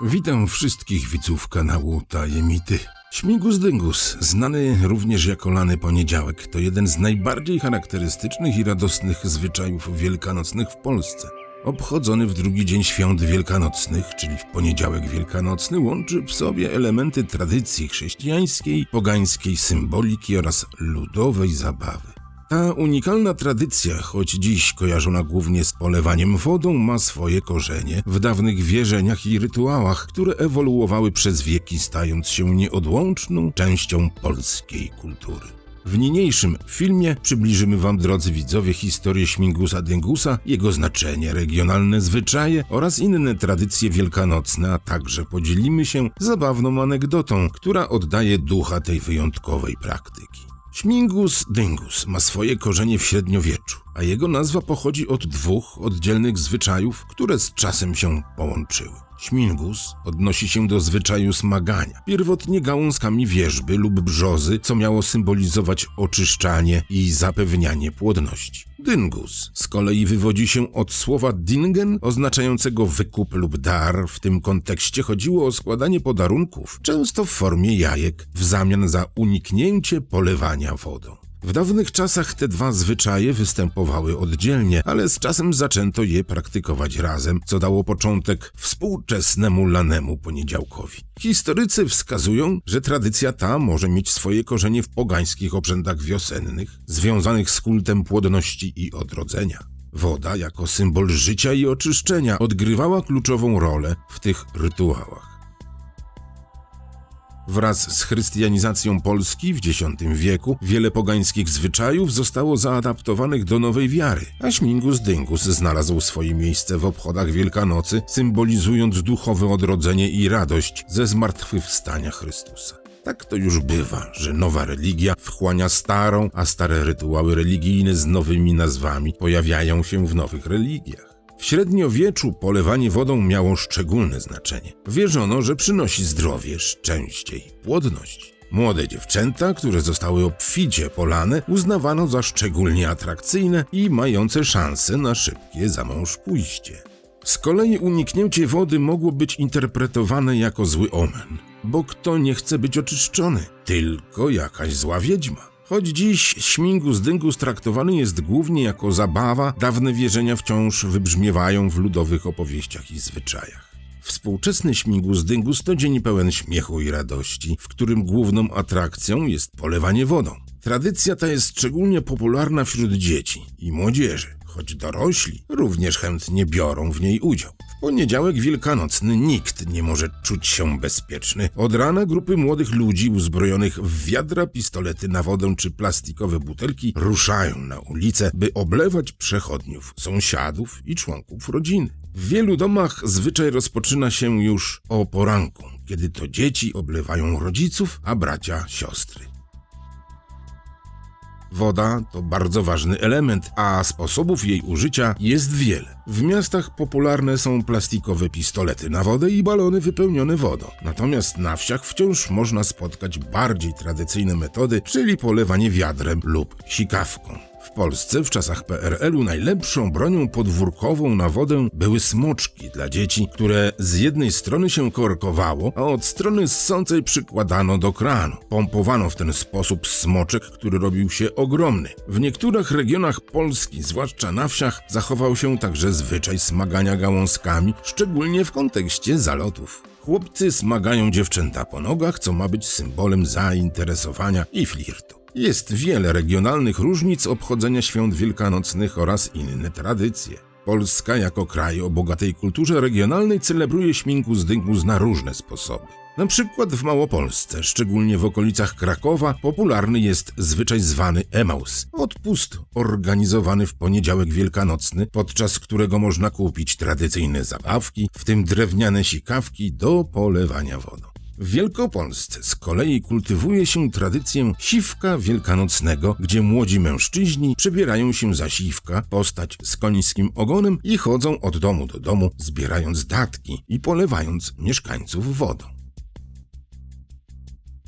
Witam wszystkich widzów kanału Tajemity. Śmigus Dyngus, znany również jako Lany Poniedziałek, to jeden z najbardziej charakterystycznych i radosnych zwyczajów wielkanocnych w Polsce. Obchodzony w drugi dzień świąt wielkanocnych, czyli w poniedziałek wielkanocny, łączy w sobie elementy tradycji chrześcijańskiej, pogańskiej symboliki oraz ludowej zabawy. Ta unikalna tradycja, choć dziś kojarzona głównie z polewaniem wodą, ma swoje korzenie w dawnych wierzeniach i rytuałach, które ewoluowały przez wieki, stając się nieodłączną częścią polskiej kultury. W niniejszym filmie przybliżymy Wam, drodzy widzowie, historię Śmigusa Dyngusa, jego znaczenie, regionalne zwyczaje oraz inne tradycje wielkanocne, a także podzielimy się zabawną anegdotą, która oddaje ducha tej wyjątkowej praktyki. Śmigus dyngus ma swoje korzenie w średniowieczu, a jego nazwa pochodzi od dwóch oddzielnych zwyczajów, które z czasem się połączyły. Śmingus odnosi się do zwyczaju smagania, pierwotnie gałązkami wierzby lub brzozy, co miało symbolizować oczyszczanie i zapewnianie płodności. Dyngus z kolei wywodzi się od słowa dingen, oznaczającego wykup lub dar. W tym kontekście chodziło o składanie podarunków, często w formie jajek, w zamian za uniknięcie polewania wodą. W dawnych czasach te dwa zwyczaje występowały oddzielnie, ale z czasem zaczęto je praktykować razem, co dało początek współczesnemu lanemu poniedziałkowi. Historycy wskazują, że tradycja ta może mieć swoje korzenie w pogańskich obrzędach wiosennych, związanych z kultem płodności i odrodzenia. Woda, jako symbol życia i oczyszczenia, odgrywała kluczową rolę w tych rytuałach. Wraz z chrystianizacją Polski w X wieku wiele pogańskich zwyczajów zostało zaadaptowanych do nowej wiary, a śmigus dyngus znalazł swoje miejsce w obchodach Wielkanocy, symbolizując duchowe odrodzenie i radość ze zmartwychwstania Chrystusa. Tak to już bywa, że nowa religia wchłania starą, a stare rytuały religijne z nowymi nazwami pojawiają się w nowych religiach. W średniowieczu polewanie wodą miało szczególne znaczenie. Wierzono, że przynosi zdrowie, szczęście i płodność. Młode dziewczęta, które zostały obficie polane, uznawano za szczególnie atrakcyjne i mające szanse na szybkie zamąż pójście. Z kolei uniknięcie wody mogło być interpretowane jako zły omen, bo kto nie chce być oczyszczony? Tylko jakaś zła wiedźma. Choć dziś śmigus dyngus traktowany jest głównie jako zabawa, dawne wierzenia wciąż wybrzmiewają w ludowych opowieściach i zwyczajach. Współczesny śmigus dyngus to dzień pełen śmiechu i radości, w którym główną atrakcją jest polewanie wodą. Tradycja ta jest szczególnie popularna wśród dzieci i młodzieży, choć dorośli również chętnie biorą w niej udział. Poniedziałek wielkanocny nikt nie może czuć się bezpieczny. Od rana grupy młodych ludzi uzbrojonych w wiadra, pistolety na wodę czy plastikowe butelki ruszają na ulicę, by oblewać przechodniów, sąsiadów i członków rodziny. W wielu domach zwyczaj rozpoczyna się już o poranku, kiedy to dzieci oblewają rodziców, a bracia siostry. Woda to bardzo ważny element, a sposobów jej użycia jest wiele. W miastach popularne są plastikowe pistolety na wodę i balony wypełnione wodą. Natomiast na wsiach wciąż można spotkać bardziej tradycyjne metody, czyli polewanie wiadrem lub sikawką. W Polsce w czasach PRL-u najlepszą bronią podwórkową na wodę były smoczki dla dzieci, które z jednej strony się korkowało, a od strony ssącej przykładano do kranu. Pompowano w ten sposób smoczek, który robił się ogromny. W niektórych regionach Polski, zwłaszcza na wsiach, zachował się także zwyczaj smagania gałązkami, szczególnie w kontekście zalotów. Chłopcy smagają dziewczęta po nogach, co ma być symbolem zainteresowania i flirtu. Jest wiele regionalnych różnic obchodzenia świąt wielkanocnych oraz inne tradycje. Polska jako kraj o bogatej kulturze regionalnej celebruje śminkus dyngus na różne sposoby. Na przykład w Małopolsce, szczególnie w okolicach Krakowa, popularny jest zwyczaj zwany emaus. Odpust organizowany w poniedziałek wielkanocny, podczas którego można kupić tradycyjne zabawki, w tym drewniane sikawki do polewania wodą. W Wielkopolsce z kolei kultywuje się tradycję siwka wielkanocnego, gdzie młodzi mężczyźni przebierają się za siwka, postać z końskim ogonem i chodzą od domu do domu, zbierając datki i polewając mieszkańców wodą.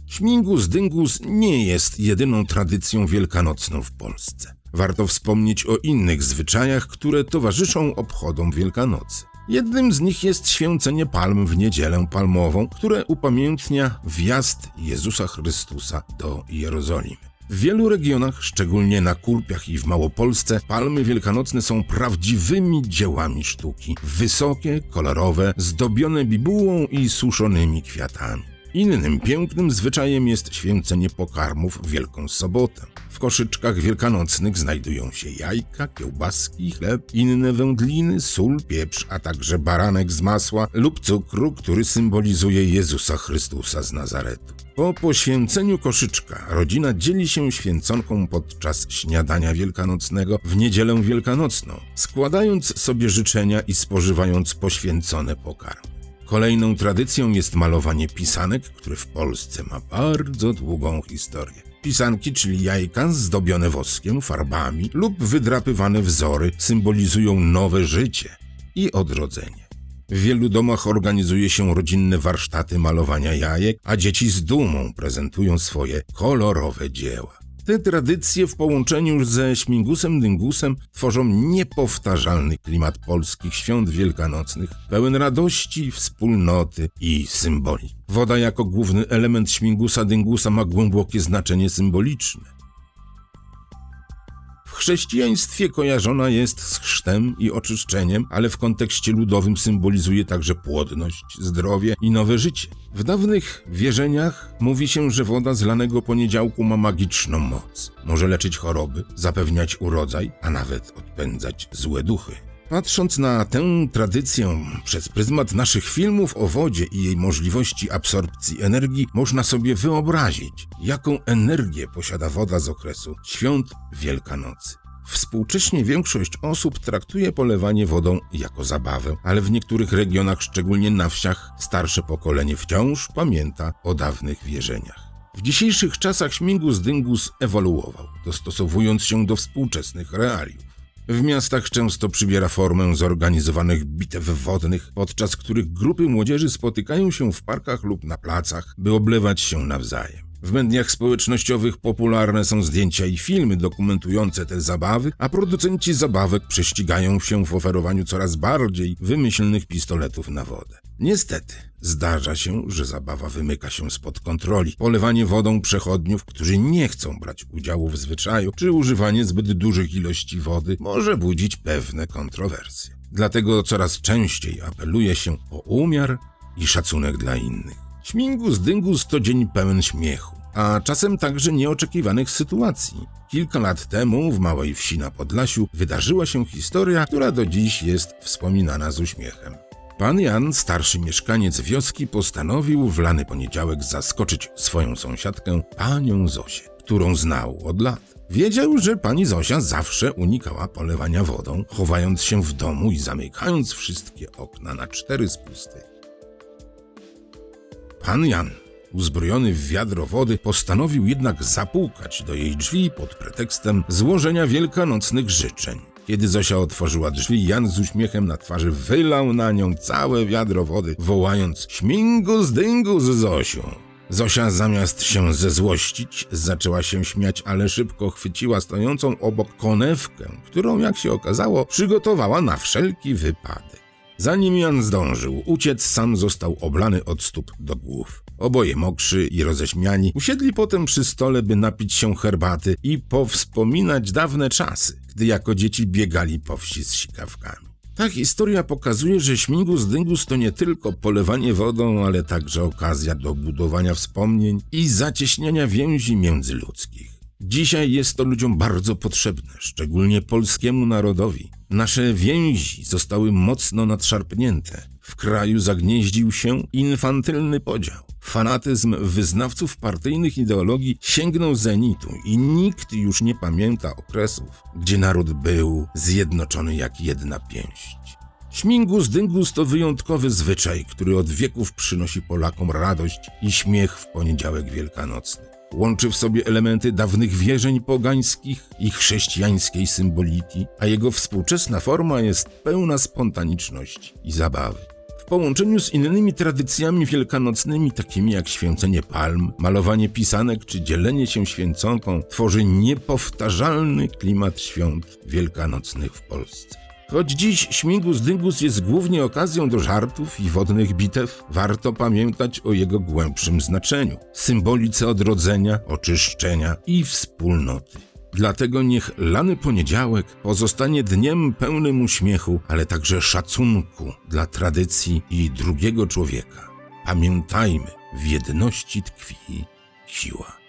Śmigus dyngus nie jest jedyną tradycją wielkanocną w Polsce. Warto wspomnieć o innych zwyczajach, które towarzyszą obchodom Wielkanocy. Jednym z nich jest święcenie palm w niedzielę palmową, które upamiętnia wjazd Jezusa Chrystusa do Jerozolimy. W wielu regionach, szczególnie na Kurpiach i w Małopolsce, palmy wielkanocne są prawdziwymi dziełami sztuki. Wysokie, kolorowe, zdobione bibułą i suszonymi kwiatami. Innym pięknym zwyczajem jest święcenie pokarmów w Wielką Sobotę. W koszyczkach wielkanocnych znajdują się jajka, kiełbaski, chleb, inne wędliny, sól, pieprz, a także baranek z masła lub cukru, który symbolizuje Jezusa Chrystusa z Nazaretu. Po poświęceniu koszyczka rodzina dzieli się święconką podczas śniadania wielkanocnego w niedzielę wielkanocną, składając sobie życzenia i spożywając poświęcone pokarmy. Kolejną tradycją jest malowanie pisanek, które w Polsce ma bardzo długą historię. Pisanki, czyli jajka zdobione woskiem, farbami lub wydrapywane wzory symbolizują nowe życie i odrodzenie. W wielu domach organizuje się rodzinne warsztaty malowania jajek, a dzieci z dumą prezentują swoje kolorowe dzieła. Te tradycje w połączeniu ze śmigusem dyngusem tworzą niepowtarzalny klimat polskich świąt wielkanocnych, pełen radości, wspólnoty i symboli. Woda jako główny element śmigusa dyngusa ma głębokie znaczenie symboliczne. Chrześcijaństwie kojarzona jest z chrztem i oczyszczeniem, ale w kontekście ludowym symbolizuje także płodność, zdrowie i nowe życie. W dawnych wierzeniach mówi się, że woda z lanego poniedziałku ma magiczną moc. Może leczyć choroby, zapewniać urodzaj, a nawet odpędzać złe duchy. Patrząc na tę tradycję przez pryzmat naszych filmów o wodzie i jej możliwości absorpcji energii, można sobie wyobrazić, jaką energię posiada woda z okresu świąt Wielkanocy. Współcześnie większość osób traktuje polewanie wodą jako zabawę, ale w niektórych regionach, szczególnie na wsiach, starsze pokolenie wciąż pamięta o dawnych wierzeniach. W dzisiejszych czasach śmigus dyngus ewoluował, dostosowując się do współczesnych realiów. W miastach często przybiera formę zorganizowanych bitew wodnych, podczas których grupy młodzieży spotykają się w parkach lub na placach, by oblewać się nawzajem. W mediach społecznościowych popularne są zdjęcia i filmy dokumentujące te zabawy, a producenci zabawek prześcigają się w oferowaniu coraz bardziej wymyślnych pistoletów na wodę. Niestety, zdarza się, że zabawa wymyka się spod kontroli. Polewanie wodą przechodniów, którzy nie chcą brać udziału w zwyczaju, czy używanie zbyt dużych ilości wody może budzić pewne kontrowersje. Dlatego coraz częściej apeluje się o umiar i szacunek dla innych. Śmigus dyngus to dzień pełen śmiechu, a czasem także nieoczekiwanych sytuacji. Kilka lat temu w małej wsi na Podlasiu wydarzyła się historia, która do dziś jest wspominana z uśmiechem. Pan Jan, starszy mieszkaniec wioski, postanowił w lany poniedziałek zaskoczyć swoją sąsiadkę, panią Zosię, którą znał od lat. Wiedział, że pani Zosia zawsze unikała polewania wodą, chowając się w domu i zamykając wszystkie okna na cztery spusty. Pan Jan, uzbrojony w wiadro wody, postanowił jednak zapukać do jej drzwi pod pretekstem złożenia wielkanocnych życzeń. Kiedy Zosia otworzyła drzwi, Jan z uśmiechem na twarzy wylał na nią całe wiadro wody, wołając Śmingus dyngus Zosiu. Zosia zamiast się zezłościć, zaczęła się śmiać, ale szybko chwyciła stojącą obok konewkę, którą, jak się okazało, przygotowała na wszelki wypadek. Zanim Jan zdążył uciec, sam został oblany od stóp do głów. Oboje mokrzy i roześmiani usiedli potem przy stole, by napić się herbaty i powspominać dawne czasy, gdy jako dzieci biegali po wsi z sikawkami. Ta historia pokazuje, że śmigus dyngus to nie tylko polewanie wodą, ale także okazja do budowania wspomnień i zacieśniania więzi międzyludzkich. Dzisiaj jest to ludziom bardzo potrzebne, szczególnie polskiemu narodowi. Nasze więzi zostały mocno nadszarpnięte. W kraju zagnieździł się infantylny podział. Fanatyzm wyznawców partyjnych ideologii sięgnął zenitu i nikt już nie pamięta okresów, gdzie naród był zjednoczony jak jedna pięść. Śmingus dyngus to wyjątkowy zwyczaj, który od wieków przynosi Polakom radość i śmiech w poniedziałek wielkanocny. Łączy w sobie elementy dawnych wierzeń pogańskich i chrześcijańskiej symboliki, a jego współczesna forma jest pełna spontaniczności i zabawy. Połączeniu z innymi tradycjami wielkanocnymi, takimi jak święcenie palm, malowanie pisanek czy dzielenie się święconką, tworzy niepowtarzalny klimat świąt wielkanocnych w Polsce. Choć dziś śmigus dyngus jest głównie okazją do żartów i wodnych bitew, warto pamiętać o jego głębszym znaczeniu, symbolice odrodzenia, oczyszczenia i wspólnoty. Dlatego niech lany poniedziałek pozostanie dniem pełnym uśmiechu, ale także szacunku dla tradycji i drugiego człowieka. Pamiętajmy, w jedności tkwi siła.